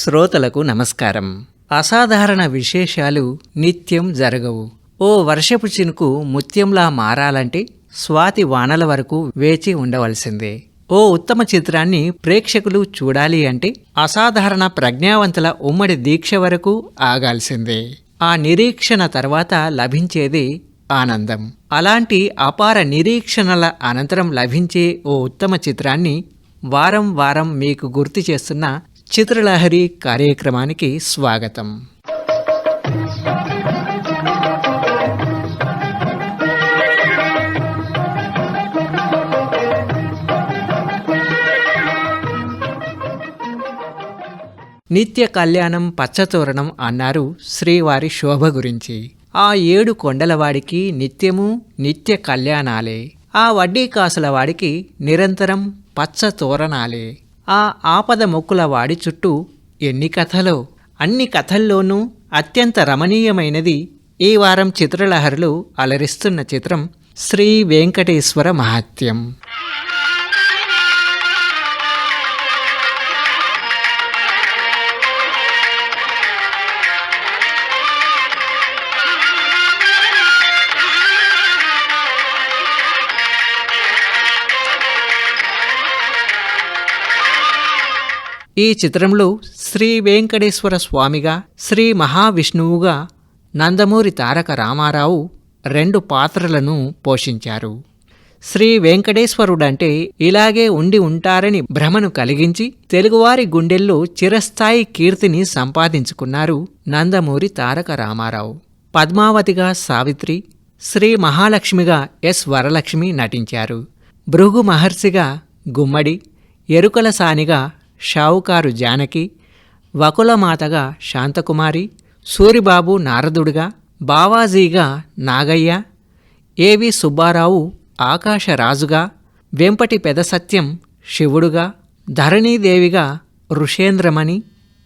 శ్రోతలకు నమస్కారం. అసాధారణ విశేషాలు నిత్యం జరగవు. ఓ వర్షపు చినుకు ముత్యంలా మారాలంటే స్వాతి వానల వరకు వేచి ఉండవలసిందే. ఓ ఉత్తమ చిత్రాన్ని ప్రేక్షకులు చూడాలి అంటే అసాధారణ ప్రజ్ఞావంతుల ఉమ్మడి దీక్ష వరకు ఆగాల్సిందే. ఆ నిరీక్షణ తర్వాత లభించేది ఆనందం. అలాంటి అపార నిరీక్షణల అనంతరం లభించే ఓ ఉత్తమ చిత్రాన్ని వారం వారం మీకు గుర్తు చేస్తున్న చిత్రలహరి కార్యక్రమానికి స్వాగతం. నిత్య కళ్యాణం పచ్చతోరణం అన్నారు శ్రీవారి శోభ గురించి. ఆ ఏడు కొండలవాడికి నిత్యము నిత్య కళ్యాణాలే. ఆ వడ్డీ కాసుల వాడికి నిరంతరం పచ్చ తోరణాలే ఆ ఆపద మొక్కుల వాడి చుట్టూ ఎన్ని కథలో? అన్ని కథల్లోనూ అత్యంత రమణీయమైనది ఈ వారం చిత్రలహరులు అలరిస్తున్న చిత్రం శ్రీ వెంకటేశ్వర మహాత్యం ఈ చిత్రంలో శ్రీ వెంకటేశ్వర స్వామిగా శ్రీ మహావిష్ణువుగా నందమూరి తారక రామారావు రెండు పాత్రలను పోషించారు. శ్రీ వెంకటేశ్వరుడంటే ఇలాగే ఉండి ఉంటారని భ్రమను కలిగించి తెలుగువారి గుండెల్లో చిరస్థాయి కీర్తిని సంపాదించుకున్నారు నందమూరి తారక రామారావు. పద్మావతిగా సావిత్రి శ్రీ మహాలక్ష్మిగా ఎస్ వరలక్ష్మి నటించారు. భృగు మహర్షిగా గుమ్మడి ఎరుకల సానిగా షావుకారు జానకి వకులమాతగా శాంతకుమారి సూరిబాబు నారదుడుగా బావాజీగా నాగయ్య ఏవి సుబ్బారావు ఆకాశరాజుగా వెంపటి పెదసత్యం శివుడుగా ధరణీదేవిగా ఋషేంద్రమణి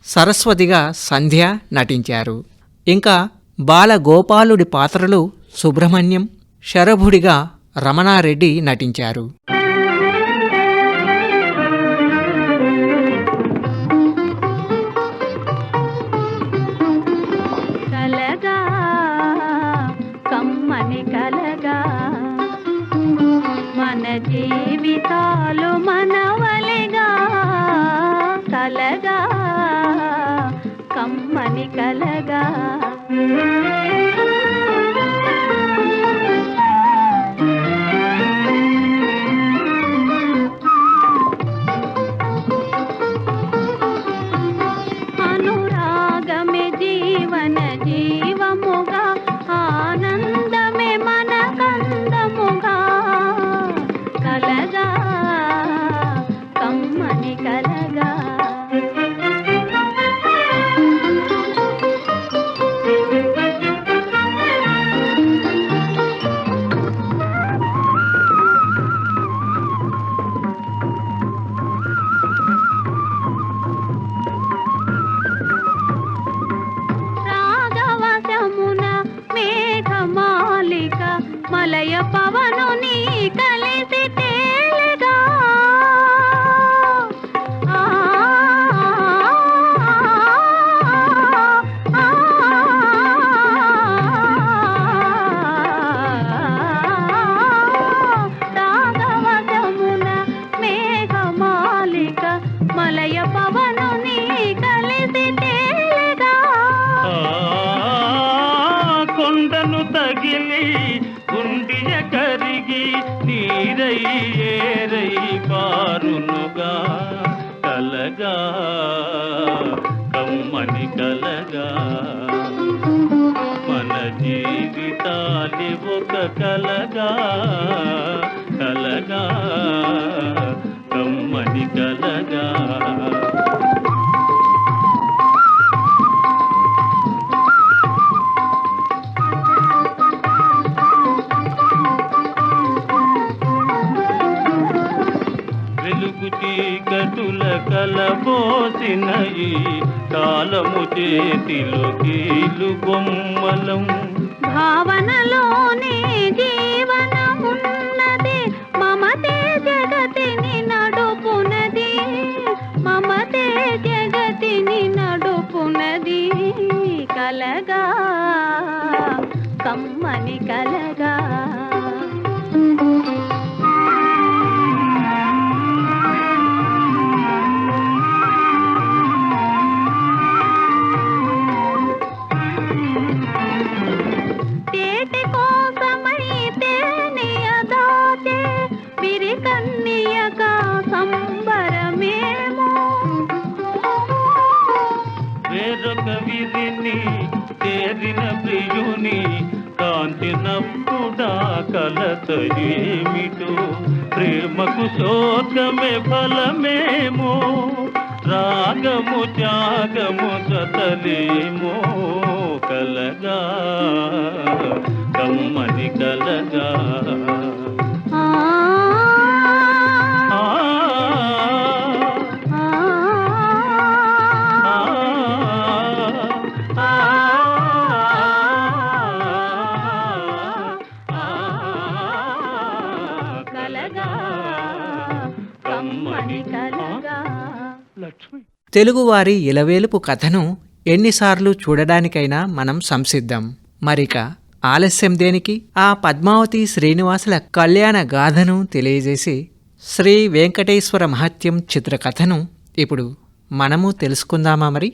సరస్వతిగా సంధ్య నటించారు. ఇంకా బాలగోపాలుడి పాత్రలు సుబ్రహ్మణ్యం శరభుడిగా రమణారెడ్డి నటించారు. కమ్మని పవనుని కలిసి కొండను తగిలి గుండియ కరిగి నీరై ఏరై పారునుగా. కలగా కమ్మని కలగా. మన జీవితాలి ఒక కలగా. కలగా గలగా వెలుగు చీకటుల కాలము చేతిలో కీలు బొమ్మలం. భావనల కలత ఏమిటో? ప్రేమకు శోకమే ఫలమేమో రాగము త్యాగము జతలేమో? కలగా కమ్మని కలగా. తెలుగువారి ఇలవేలుపు కథను ఎన్నిసార్లు చూడడానికైనా మనం సంసిద్ధం. మరిక ఆలస్యం దేనికి? ఆ పద్మావతి శ్రీనివాసుల కళ్యాణ గాథను తెలియజేసి శ్రీ వెంకటేశ్వర మహత్యం చిత్రకథను ఇప్పుడు మనము తెలుసుకుందామా మరి?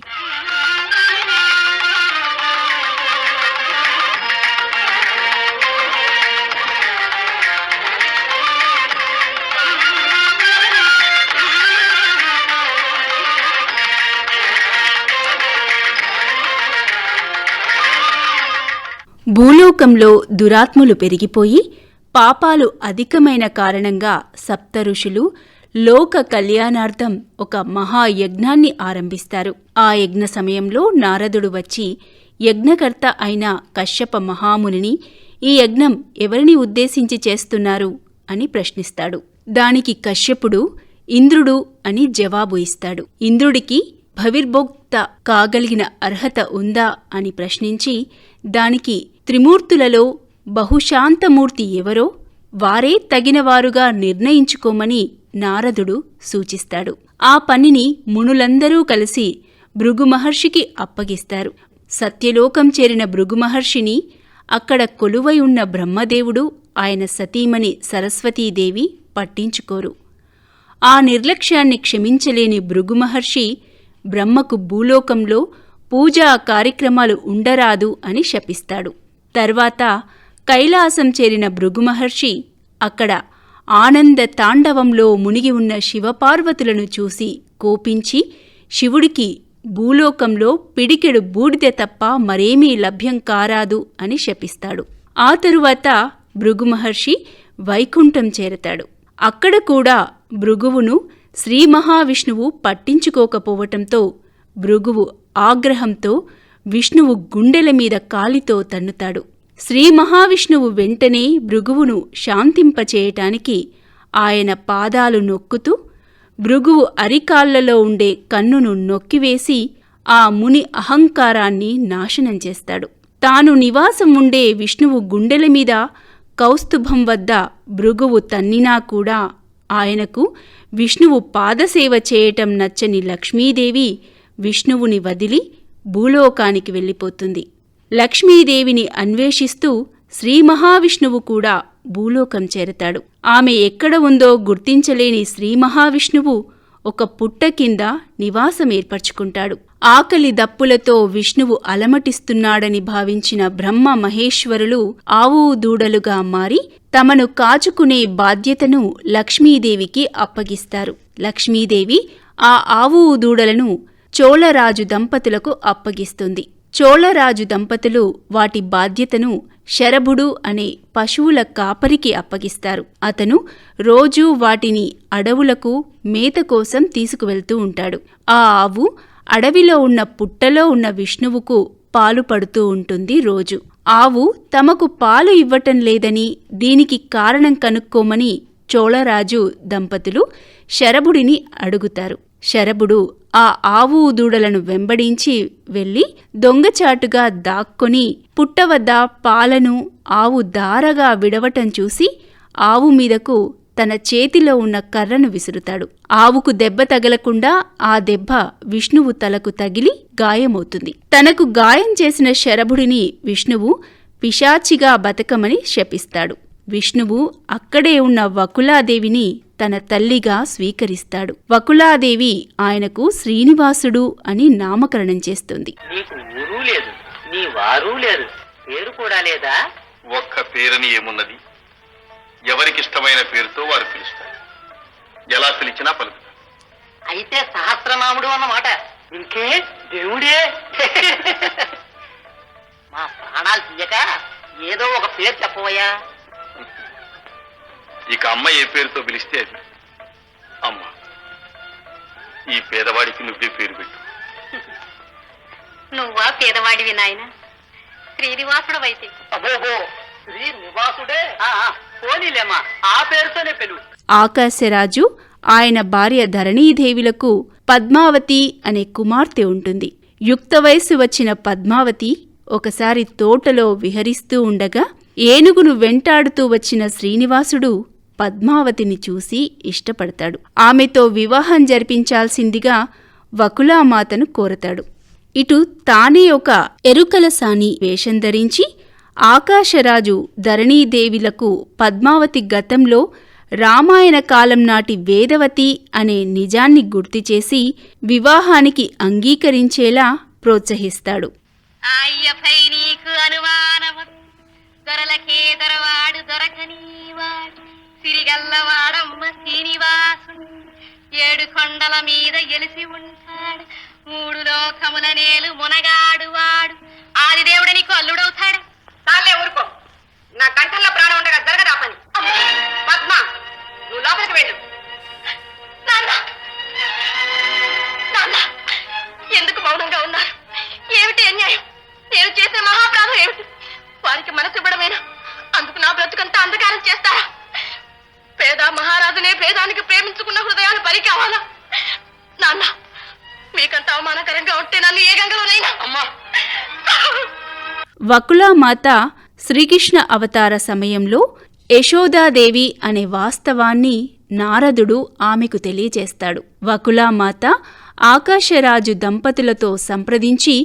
భూలోకంలో దురాత్ములు పెరిగిపోయి పాపాలు అధికమైన కారణంగా సప్త ఋషులు లోక కళ్యాణార్థం ఒక మహాయజ్ఞాన్ని ఆరంభిస్తారు. ఆ యజ్ఞ సమయంలో నారదుడు వచ్చి యజ్ఞకర్త అయిన కశ్యప మహామునిని ఈ యజ్ఞం ఎవరిని ఉద్దేశించి చేస్తున్నారు? అని ప్రశ్నిస్తాడు. దానికి కశ్యపుడు ఇంద్రుడు అని జవాబు ఇస్తాడు. ఇంద్రుడికి భవిర్భోక్త కాగలిగిన అర్హత ఉందా అని ప్రశ్నించి దానికి త్రిమూర్తులలో బహుశాంతమూర్తి ఎవరో వారే తగినవారుగా నిర్ణయించుకోమని నారదుడు సూచిస్తాడు. ఆ పనిని మునులందరూ కలిసి భృగుమహర్షికి అప్పగిస్తారు. సత్యలోకం చేరిన భృగుమహర్షిని అక్కడ కొలువై ఉన్న బ్రహ్మదేవుడు ఆయన సతీమణి సరస్వతీదేవి పట్టించుకోరు. ఆ నిర్లక్ష్యాన్ని క్షమించలేని భృగుమహర్షి బ్రహ్మకు భూలోకంలో పూజా కార్యక్రమాలు ఉండరాదు అని శపిస్తాడు. తర్వాత కైలాసం చేరిన భృగుమహర్షి అక్కడ ఆనంద తాండవంలో మునిగి ఉన్న శివపార్వతులను చూసి కోపించి శివుడికి భూలోకంలో పిడికెడు బూడిద తప్ప మరేమీ లభ్యం కారాదు అని శపిస్తాడు. ఆ తరువాత భృగుమహర్షి వైకుంఠం చేరతాడు. అక్కడ కూడా భృగువును శ్రీ మహావిష్ణువు పట్టించుకోకపోవటంతో భృగువు ఆగ్రహంతో విష్ణువు గుండెల మీద కాలితో తన్నుతాడు. శ్రీ మహావిష్ణువు వెంటనే భృగువును శాంతింపచేయటానికి ఆయన పాదాలు నొక్కుతూ భృగువు అరికాళ్ళలో ఉండే కన్నును నొక్కివేసి ఆ ముని అహంకారాన్ని నాశనం చేస్తాడు. తాను నివాసం ఉండే విష్ణువు గుండెల మీద కౌస్తుభం వద్ద భృగువు తన్నినా కూడా ఆయనకు విష్ణువు పాదసేవ చేయటం నచ్చని లక్ష్మీదేవి విష్ణువుని వదిలి భూలోకానికి వెళ్ళిపోతుంది. లక్ష్మీదేవిని అన్వేషిస్తూ శ్రీ మహావిష్ణువు కూడా భూలోకం చేరతాడు. ఆమె ఎక్కడ ఉందో గుర్తించలేని శ్రీ మహావిష్ణువు ఒక పుట్ట కింద నివాసం ఏర్పరచుకుంటాడు. ఆకలి దప్పులతో విష్ణువు అలమటిస్తున్నాడని భావించిన బ్రహ్మ మహేశ్వరులు ఆవు దూడలుగా మారి తమను కాచుకునే బాధ్యతను లక్ష్మీదేవికి అప్పగిస్తారు. లక్ష్మీదేవి ఆ ఆవు దూడలను చోళరాజు దంపతులకు అప్పగిస్తుంది. చోళరాజు దంపతులు వాటి బాధ్యతను శరభుడు అనే పశువుల కాపరికి అప్పగిస్తారు. అతను రోజూ వాటిని అడవులకు మేత కోసం తీసుకువెళ్తూ ఉంటాడు. ఆ ఆవు అడవిలో ఉన్న పుట్టలో ఉన్న విష్ణువుకు పాలు పడుతూ ఉంటుంది రోజు. ఆవు తమకు పాలు ఇవ్వటం లేదని దీనికి కారణం కనుక్కోమని చోళరాజు దంపతులు శరభుడిని అడుగుతారు. శరభుడు ఆ ఆవు దూడలను వెంబడించి వెళ్ళి దొంగచాటుగా దాక్కొని పుట్ట వద్ద పాలను ఆవు దారగా విడవటం చూసి ఆవు మీదకు తన చేతిలో ఉన్న కర్రను విసురుతాడు. ఆవుకు దెబ్బ తగలకుండా ఆ దెబ్బ విష్ణువు తలకు తగిలి గాయమవుతుంది. తనకు గాయం చేసిన శరభుడిని విష్ణువు పిశాచిగా బతకమని శపిస్తాడు. విష్ణువు అక్కడే ఉన్న వకులాదేవిని తన తల్లిగా స్వీకరిస్తాడు. వకులాదేవి ఆయనకు శ్రీనివాసుడు అని నామకరణం చేస్తుంది. నీకు ఊరు లేదు నీ వారు లేరు. పేరు కూడా లేదా? ఒక్క పేరుని ఏమున్నది? ఎవరికిష్టమైన పేరుతో వారు పిలుస్తారు. ఎలా పిలిచినా పలుకుతారు. అయితే సహస్రనాముడు అన్నమాట. ఇంకే దేవుడే. మా ప్రాణాలు తీయక ఏదో ఒక పేరు చెప్పవయ్యా ఇక అమ్మ ఏ పేరుతో పిలిస్తే అది. అమ్మ ఈ పేదవాడికి నువ్వే పేరు పెట్టు. నువ్వా పేదవాడివి నాయన? శ్రీనివాసుడు అయితే. అబోహో శ్రీ నివాసుడే ఆ, ఆ, పోనీలేమ్మా ఆ పేరుతోనే పిలువు ఆకాశరాజు ఆయన భార్య ధరణీదేవిలకు పద్మావతి అనే కుమార్తె ఉంటుంది. యుక్త వయసు వచ్చిన పద్మావతి ఒకసారి తోటలో విహరిస్తూ ఉండగా ఏనుగును వెంటాడుతూ వచ్చిన శ్రీనివాసుడు పద్మావతిని చూసి ఇష్టపడతాడు. ఆమెతో వివాహం జరిపించాల్సిందిగా వకులామాతను కోరతాడు. ఇటు తానే ఒక ఎరుకల సాని వేషం ధరించి ఆకాశరాజు ధరణీదేవిలకు పద్మావతి గతంలో రామాయణ కాలం నాటి వేదవతి అనే నిజాన్ని గుర్తుచేసి వివాహానికి అంగీకరించేలా ప్రోత్సహిస్తాడు. అనుమానము. దొరలకే దొరకనీవాడు సిరిగల్లవాడమ్మ శ్రీనివాసుడు ఏడు కొండల మీద ఎలిసి ఉంటాడు. మూడు లోకముల నేలు మునగాడు వాడు ఆదిదేవుడు నీకు అల్లుడవుతాడు చాలే ఊరుకో. నా కంఠంలో ప్రాణం ఉండగా జరగదా పని? పద్మ నువ్వు లోపలికి వెళ్ళు. నాన్న! నాన్న! ఎందుకు మౌనంగా ఉన్నారు? ఏమిటి అన్యాయం? నేను చేసిన మహాప్రాధం ఏమిటి? వారికి మనసు ఇవ్వడమేనా? అందుకు నా బ్రతుకంతా అంధకారం చేస్తారా? పేద మహారాజునే పేదానికి ప్రేమించుకున్న హృదయాలు బలి కావాలా నాన్న మీకంత అవమానకరంగా ఉంటే నన్ను ఏ గంగలోనైనా? అమ్మా. వకులామాత శ్రీకృష్ణ అవతార సమయంలో యశోదాదేవి అనే వాస్తవాన్ని నారదుడు ఆమెకు తెలియచేస్తాడు వకులామాత ఆకాశరాజు దంపతులతో సంప్రదించి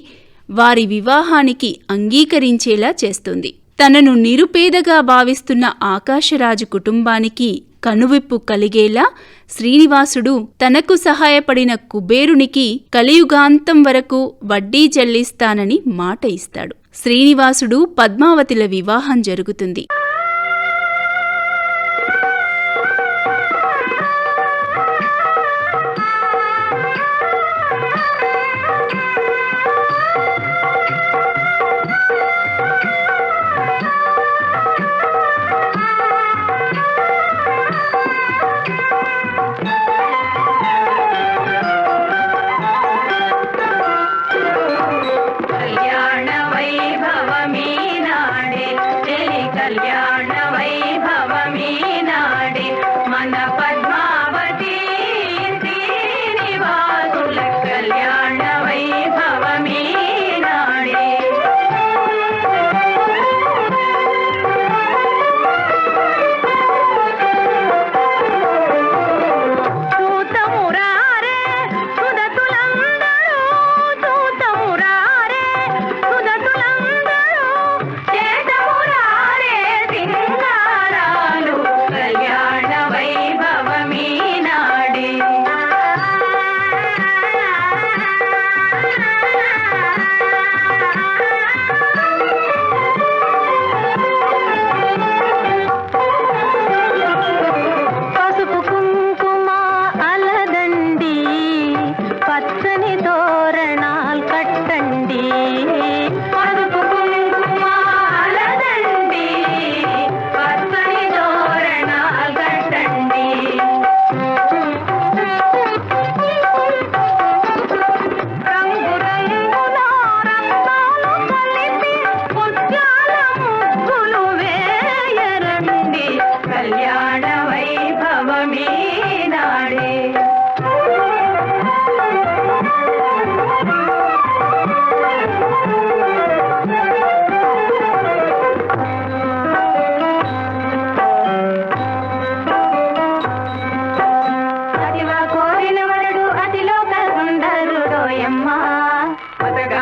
వారి వివాహానికి అంగీకరించేలా చేస్తుంది. తనను నిరుపేదగా భావిస్తున్న ఆకాశరాజు కుటుంబానికి కనువిప్పు కలిగేలా శ్రీనివాసుడు తనకు సహాయపడిన కుబేరునికి కలియుగాంతం వరకు వడ్డీ చెల్లిస్తానని మాట ఇస్తాడు. శ్రీనివాసుడు పద్మావతిల వివాహం జరుగుతుంది.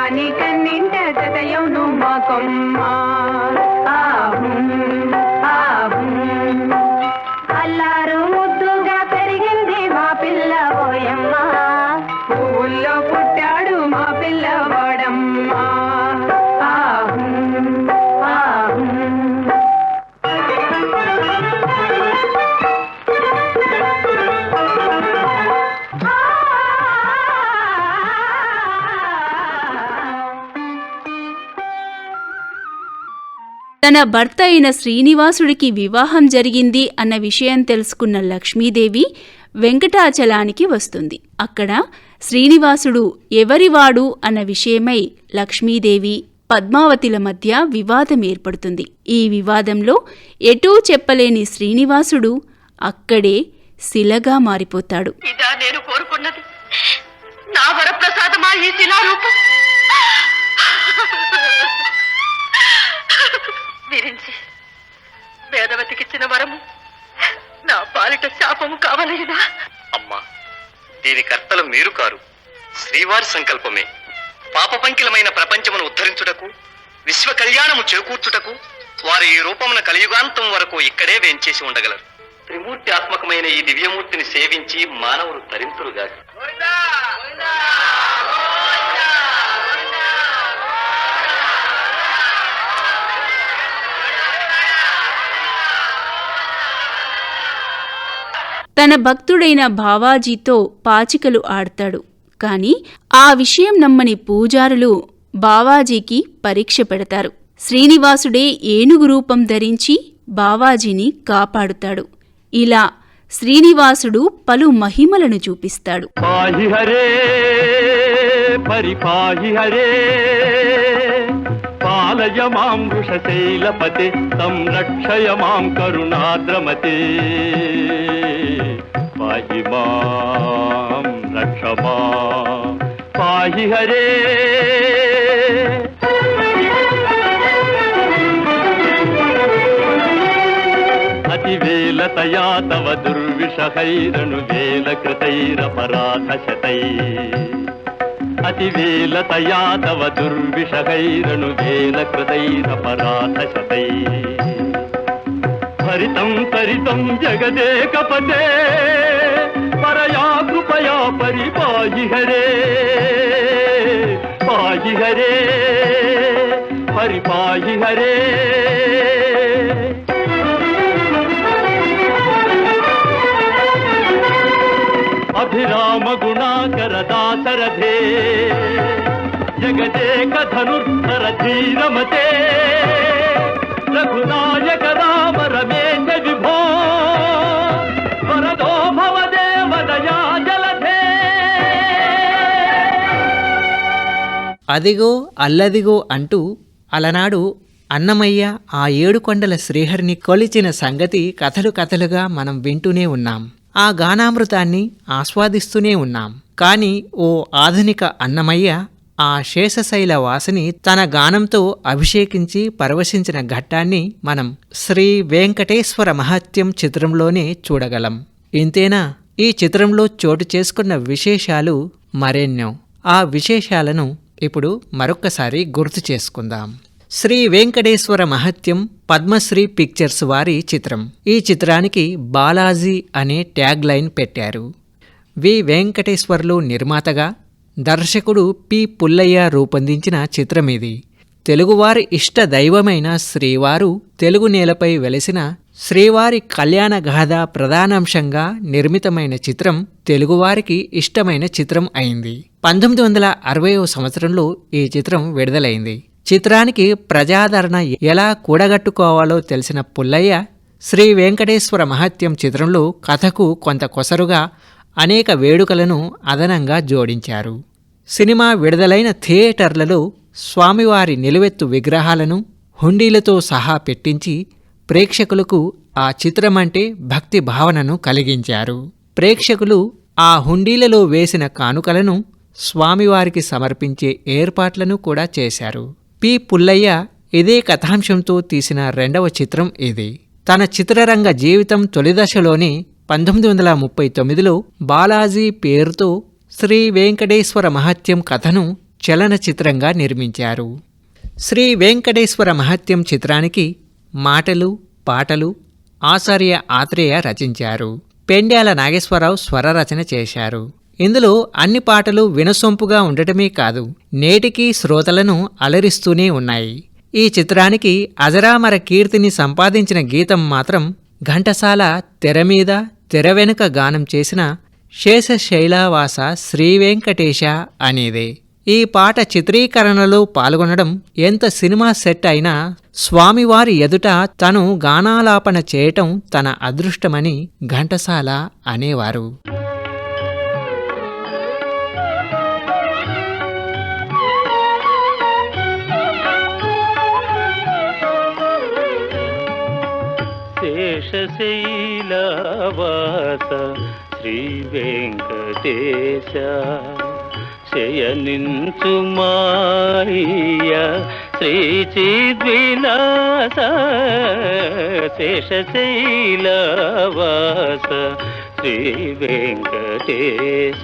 ಕಾಣಿ ಕಣ್ಣಿಂದ ಜತೆಯೌನು ಮಕೊಮ್ಮ తన భర్త అయిన శ్రీనివాసుడికి వివాహం జరిగింది అన్న విషయం తెలుసుకున్న లక్ష్మీదేవి వెంకటాచలానికి వస్తుంది. అక్కడ శ్రీనివాసుడు ఎవరివాడు అన్న విషయమై లక్ష్మీదేవి పద్మావతిల మధ్య వివాదం ఏర్పడుతుంది. ఈ వివాదంలో ఎటూ చెప్పలేని శ్రీనివాసుడు అక్కడే శిలగా మారిపోతాడు. ఇదా నేను కోరుకున్నది. నా వరప్రసాదమా ఈ శిలారూపం? విరించి వేదవతికిచ్చిన వరము నా పాలిట శాపము కావలేదా? అమ్మా దీని కర్తలు మీరు కారు. శ్రీవారి సంకల్పమే. పాపపంకిలమైన ప్రపంచమును ఉద్ధరించుటకు విశ్వ కళ్యాణము చేకూర్చుటకు వారు ఈ రూపమున కలియుగాంతం వరకు ఇక్కడే వేంచేసి ఉండగలరు. త్రిమూర్తి ఆత్మకమైన ఈ దివ్యమూర్తిని సేవించి మానవులు తరింతురుగా తన భక్తుడైన బావాజీతో పాచికలు ఆడతాడు. కాని ఆ విషయం నమ్మని పూజారులు బావాజీకి పరీక్ష పెడతారు. శ్రీనివాసుడే ఏనుగు రూపం ధరించి బావాజీని కాపాడుతాడు. ఇలా శ్రీనివాసుడు పలు మహిమలను చూపిస్తాడు. పరిపాహి హరే. पालय मां वृषशैलपते तं रक्षय मां करुणाद्रमते पाहि मां रक्ष मां पाहि हरे अतिवेलतया तव दुर्विषहैरनुवेलकृतैरपराधशतैः ಅತಿವೇಲತಯಾ ತವ ದುರ್ವಿಷಗೈರನುವೇನ ಕೃತೈರಪರಾಧಶತೈ ಹರಿತಂ ತರಿತಂ ಜಗದೇಕಪದೇ ಪರಯಾ ಕೃಪಯಾ ಪರಿಪಾಯಿ ಹರೇ ಪಾಯಿ ಹರೇ ಪರಿಪಾಯಿ ಹರೇ రథే జగదేక ధనుర్ధర ధీరమతే రఘునాయక రామ రమేశ విభో వరదో భవదేవ దయా అదిగో అల్లదిగో అంటూ అలనాడు అన్నమయ్య ఆ ఏడు కొండల శ్రీహరిని కొలిచిన సంగతి కథలు కథలుగా మనం వింటూనే ఉన్నాం. ఆ గానామృతాన్ని ఆస్వాదిస్తూనే ఉన్నాం. కానీ ఓ ఆధునిక అన్నమయ్య ఆ శేషశైల వాసిని తన గానంతో అభిషేకించి పరవశించిన ఘట్టాన్ని మనం శ్రీ వెంకటేశ్వర మహత్యం చిత్రంలోనే చూడగలం. ఇంతేనా? ఈ చిత్రంలో చోటు చేసుకున్న విశేషాలు మరెన్నో. ఆ విశేషాలను ఇప్పుడు మరొక్కసారి గుర్తు చేసుకుందాం. శ్రీ వెంకటేశ్వర మహత్యం పద్మశ్రీ పిక్చర్స్ వారి చిత్రం. ఈ చిత్రానికి బాలాజీ అనే ట్యాగ్ లైన్ పెట్టారు. వి. వెంకటేశ్వర్లు నిర్మాతగా దర్శకుడు పి. పుల్లయ్య రూపొందించిన చిత్రం ఇది. తెలుగువారి ఇష్ట దైవమైన శ్రీవారు తెలుగు నేలపై వెలసిన శ్రీవారి కళ్యాణ గాథ ప్రధానాంశంగా నిర్మితమైన చిత్రం తెలుగువారికి ఇష్టమైన చిత్రం అయింది. పంతొమ్మిది వందల అరవయో సంవత్సరంలో ఈ చిత్రం విడుదలైంది. చిత్రానికి ప్రజాదరణ ఎలా కూడగట్టుకోవాలో తెలిసిన పుల్లయ్య శ్రీ వెంకటేశ్వర మహత్యం చిత్రంలో కథకు కొంత కొసరుగా అనేక వేడుకలను అదనంగా జోడించారు. సినిమా విడుదలైన థియేటర్లలో స్వామివారి నిలువెత్తు విగ్రహాలను హుండీలతో సహా పెట్టించి ప్రేక్షకులకు ఆ చిత్రమంటే భక్తి భావనను కలిగించారు. ప్రేక్షకులు ఆ హుండీలలో వేసిన కానుకలను స్వామివారికి సమర్పించే ఏర్పాట్లను కూడా చేశారు. పి పుల్లయ్య ఇదే కథాంశంతో తీసిన రెండవ చిత్రం ఇది. తన చిత్రరంగ జీవితం తొలిదశలోని పంతొమ్మిది వందల ముప్పై తొమ్మిదిలో బాలాజీ పేరుతో శ్రీ వెంకటేశ్వర మహత్యం కథను చలనచిత్రంగా నిర్మించారు. శ్రీ వెంకటేశ్వర మహత్యం చిత్రానికి మాటలు పాటలు ఆచార్య ఆత్రేయ రచించారు. పెండ్యాల నాగేశ్వరరావు స్వర రచన చేశారు. ఇందులో అన్ని పాటలు వినసొంపుగా ఉండటమే కాదు నేటికీ శ్రోతలను అలరిస్తూనే ఉన్నాయి. ఈ చిత్రానికి అజరామర కీర్తిని సంపాదించిన గీతం మాత్రం ఘంటసాల తెర మీద తెర వెనుక గానం చేసిన శేషశైలావాస శ్రీవెంకటేశ అనేదే. ఈ పాట చిత్రీకరణలో పాల్గొనడం ఎంత సినిమా సెట్ అయినా స్వామివారి ఎదుట తను గానాలాపన చేయటం తన అదృష్టమని ఘంటసాల అనేవారు. శేషశైలవాస శ్రీ వెంకటేశ. శయనించు మాయ శ్రీ చిద్విలాస శేషశైలవాస శ్రీ వెంకటేశ.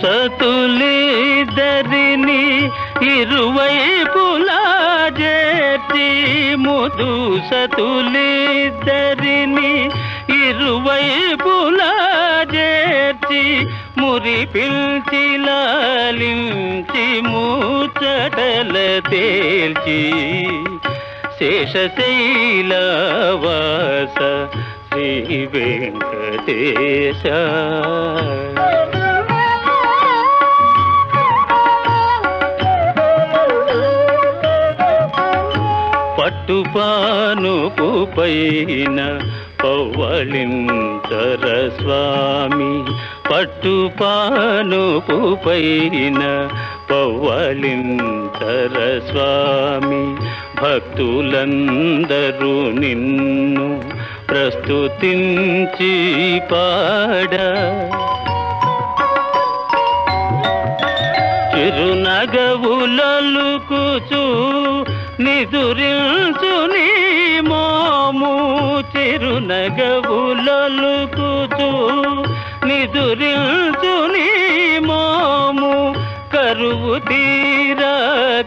సతులిద్దరిని ఇరువైపులా చేర్చి ముదు సతులిద్దరిని ఇరువైపులా చేర్చి మురి పిల్చి లాలించి ముచ్చటల తేల్చి శేషశైలవాస శ్రీ వెంకటేశ పట్టుపానుపు పైన పవ్వళింతర స్వామి. పట్టుపానుపు పైన పవ్వళింతర స్వామి. భక్తులందరూ నిన్ను ప్రస్తుతించి పాడా. చిరునగవులలుకుచు నిదురించు నీ మోము చిరునగవులలుకుచు. నిదురించు నీ మోము కరువు తీర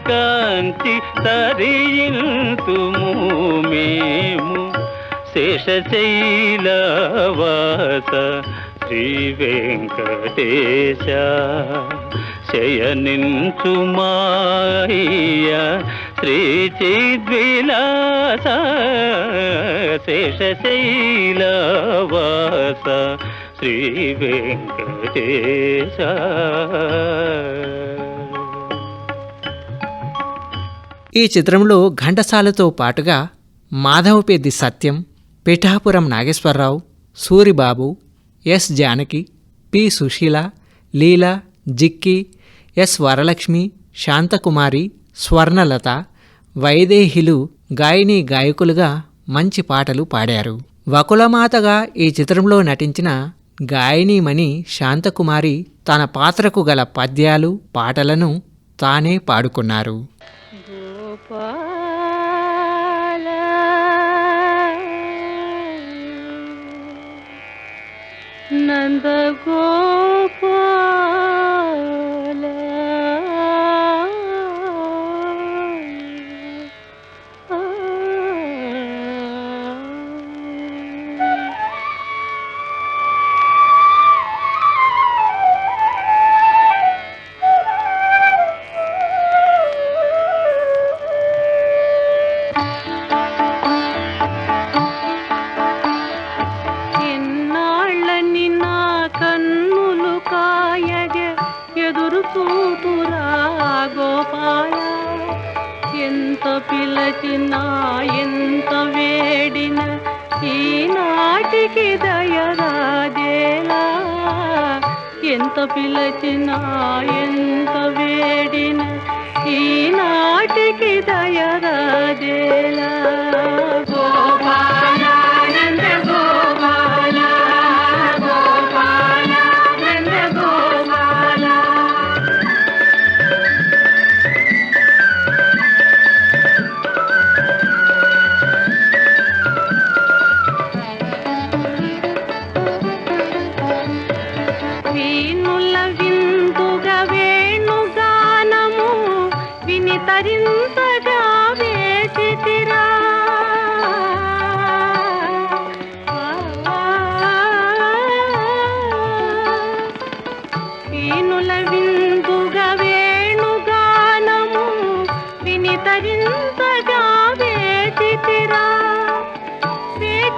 కాంతి తరియింతుము మేము శేషశైలవాస శ్రీ వెంకటేశ. శయనించు మాయ శ్రీచిద్విలాస శేషశైలవాస శ్రీ వెంకటేశ ఈ చిత్రంలో ఘంటసాలతో పాటుగా Madhavapeddi Satyam Pithapuram Nageswararao Suribabu S Janaki P Susheela Leela Jikki S Varalakshmi Santhakumari Swarnalatha వైదేహిలు గాయని గాయకులుగా మంచి పాటలు పాడారు. వకులమాతగా ఈ చిత్రంలో నటించిన గాయనీమణి శాంతకుమారి తన పాత్రకు గల పద్యాలు పాటలను తానే పాడుకున్నారు. నందగోపా ఎంత పిలచినా ఎంత వేడిన ఈనాటికి దయరాజేలా. గోపాల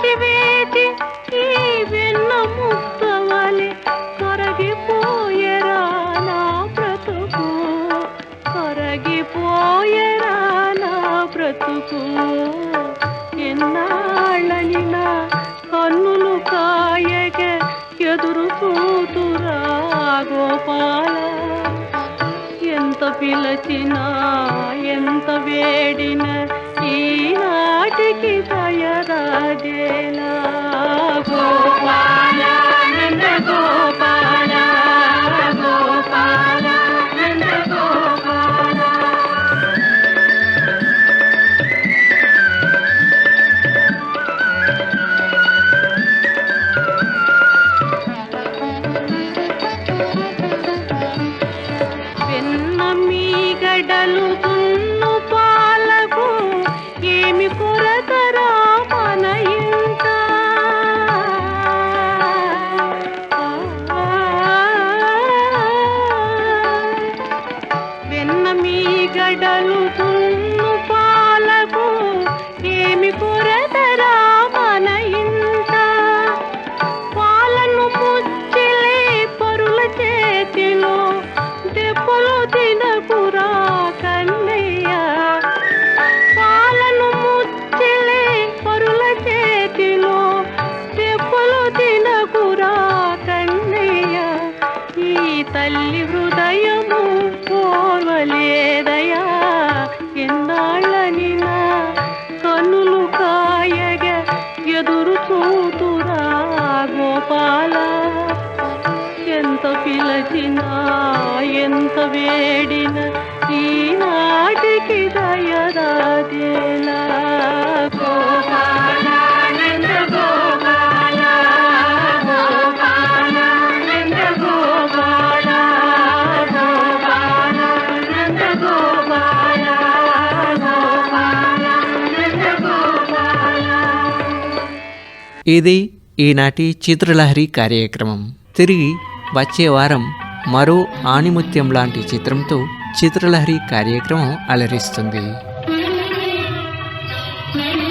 వేచి ఈ వెన్న ముద్దవలె కొరగిపోయరా నా బ్రతుకు? కొరగిపోయరా నా బ్రతుకు? ఎన్నాళ్ళని నా కన్నులు కాయగ ఎదురు చూతురా గోపాల? ఎంత పిలచినా ఎంత వేడిన ఈనాటికి దయరాజేలా ఎంత పిలచినా ఎంత వేడిన ఈనాటికి దయరాదేలా గోపాల ఇది ఈనాటి చిత్రలహరి కార్యక్రమం. తిరిగి వచ్చే వారం మరో ఆణిముత్యం లాంటి చిత్రంతో చిత్రలహరి కార్యక్రమం అలరిస్తుంది Thank you.